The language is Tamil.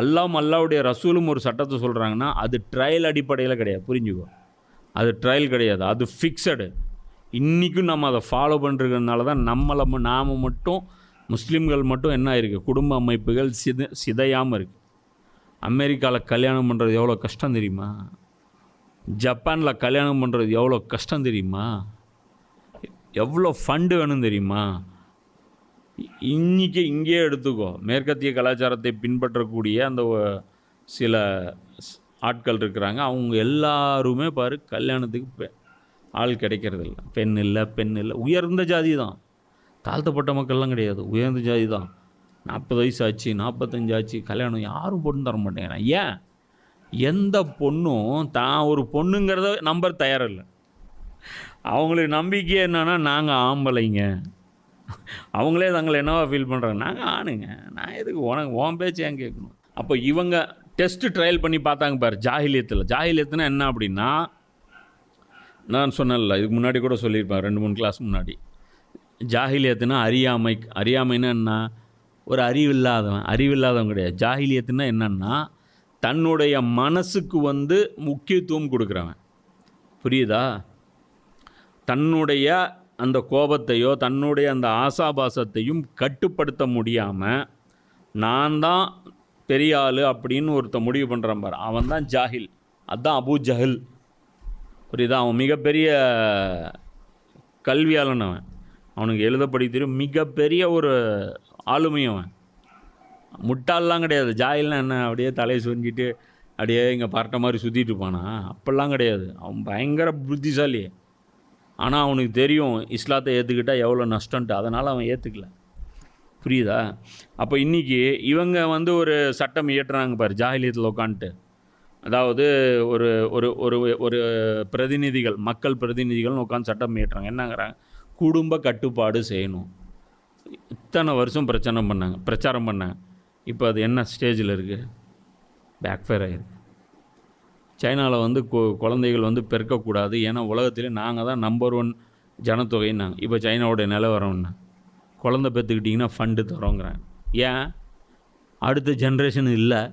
அல்லாம் அல்லாவுடைய ரசூலும் ஒரு சட்டத்தை சொல்கிறாங்கன்னா அது ட்ரையல் அடிப்படையில் கிடையாது. புரிஞ்சுக்கோ. அது ட்ரையல் கிடையாது. அது ஃபிக்ஸடு இன்றைக்கும் நம்ம அதை ஃபாலோ பண்ணுறதுனால தான் நம்மளை நாம் நாம மட்டும் முஸ்லீம்கள் மட்டும் என்ன இருக்குது குடும்ப அமைப்புகள் சித சிதையாமல் இருக்குது அமெரிக்காவில் கல்யாணம் பண்ணுறது எவ்வளோ கஷ்டம் தெரியுமா? ஜப்பானில் கல்யாணம் பண்ணுறது எவ்வளோ கஷ்டம் தெரியுமா? எவ்வளோ ஃபண்டு வேணும் தெரியுமா? இன்றைக்கி இங்கேயே எடுத்துக்கோ. மேற்கத்திய கலாச்சாரத்தை பின்பற்றக்கூடிய அந்த சில ஸ்- ஆட்கள் இருக்கிறாங்க. அவங்க எல்லாருமே பாரு கல்யாணத்துக்கு பெ ஆள் கிடைக்கிறது இல்லை பெண் இல்லை பெண் இல்லை. உயர்ந்த ஜாதி தான். தாழ்த்தப்பட்ட மக்கள்லாம் கிடையாது. உயர்ந்த ஜாதி தான். நாற்பது வயசு ஆச்சு நாற்பத்தஞ்சு ஆச்சு கல்யாணம் யாரும் பொண்ணு தர மாட்டேங்கிறான் ஏன்? எந்த பொண்ணும் தான் ஒரு பொண்ணுங்கிறத நம்பர் தயாரில்லை. அவங்களுக்கு நம்பிக்கை என்னென்னா நாங்கள் ஆம்பளைங்க. அவங்களே தங்களை என்னவா ஃபீல் பண்ணுறாங்க நாங்கள் ஆணுங்க. நான் எதுக்கு உனக்கு உன் பேச்சு ஏன் கேட்கணும்? அப்போ இவங்க டெஸ்ட்டு ட்ரையல் பண்ணி பார்த்தாங்க பாரு ஜாகிலியத்தில். ஜாகிலியத்துனா என்ன அப்படின்னா நான் சொன்னேன்ல இதுக்கு முன்னாடி கூட சொல்லியிருப்பேன் ரெண்டு மூணு கிளாஸ் முன்னாடி. ஜாகிலியத்துனா அறியாமை அறியாமைன்னா என்ன? ஒரு அறிவில்லாதவன். அறிவில்லாதவன் கிடையாது. ஜாகிலியத்துனா என்னென்னா தன்னுடைய மனசுக்கு வந்து முக்கியத்துவம் கொடுக்குறவன். புரியுதா? தன்னுடைய அந்த கோபத்தையோ தன்னுடைய அந்த ஆசாபாசத்தையும் கட்டுப்படுத்த முடியாமல் நான் தான் பெரிய ஆள் அப்படின்னு ஒருத்த முடிவு பண்ணுறான் பாரு. அவன் தான் ஜாஹில் அதுதான் அபு ஜஹில். புரியுதா? அவன் மிகப்பெரிய கல்வியாளன் அவன். அவனுக்கு எழுத தெரியும் மிகப்பெரிய ஒரு ஆளுமை அவன். முட்டாளெலாம் கிடையாது. ஜாயில்லாம் என்ன? அப்படியே தலையை சொரிஞ்சிட்டு அப்படியே இங்கே பரட்ட மாதிரி சுற்றிட்டு இருப்பானா? அப்படிலாம் கிடையாது. அவன் பயங்கர புத்திசாலி. ஆனால் அவனுக்கு தெரியும் இஸ்லாத்தை ஏற்றுக்கிட்டால் எவ்வளோ நஷ்டன்ட்டு அதனால் அவன் ஏற்றுக்கல புரியுதா? அப்போ இன்றைக்கி இவங்க வந்து ஒரு சட்டம் இயற்றுறாங்க பாரு ஜாகிலியத்தில் உட்காந்துட்டு அதாவது ஒரு ஒரு ஒரு ஒரு பிரதிநிதிகள் மக்கள் பிரதிநிதிகள்னு உட்காந்து சட்டம் இயற்றுறாங்க. என்னங்கிறாங்க? குடும்ப கட்டுப்பாடு செய்யணும். இத்தனை வருஷம் பிரச்சனை பண்ணாங்க பிரச்சாரம் பண்ணாங்க. இப்போ அது என்ன ஸ்டேஜில் இருக்குது பேக்ஃபயர் ஆகிருக்கு சைனாவில் வந்து கு- குழந்தைகள் வந்து பெருக்கக்கூடாது. ஏன்னா உலகத்திலே நாங்கள் தான் நம்பர் ஒன் ஜனத்தொகைன்னாங்க. இப்போ சைனாவுடைய நிலவரம்னா குழந்தை பெற்றுக்கிட்டிங்கன்னா ஃபண்டு தரோங்கிறாங்க. ஏன்? அடுத்த ஜென்ரேஷன் இல்லை.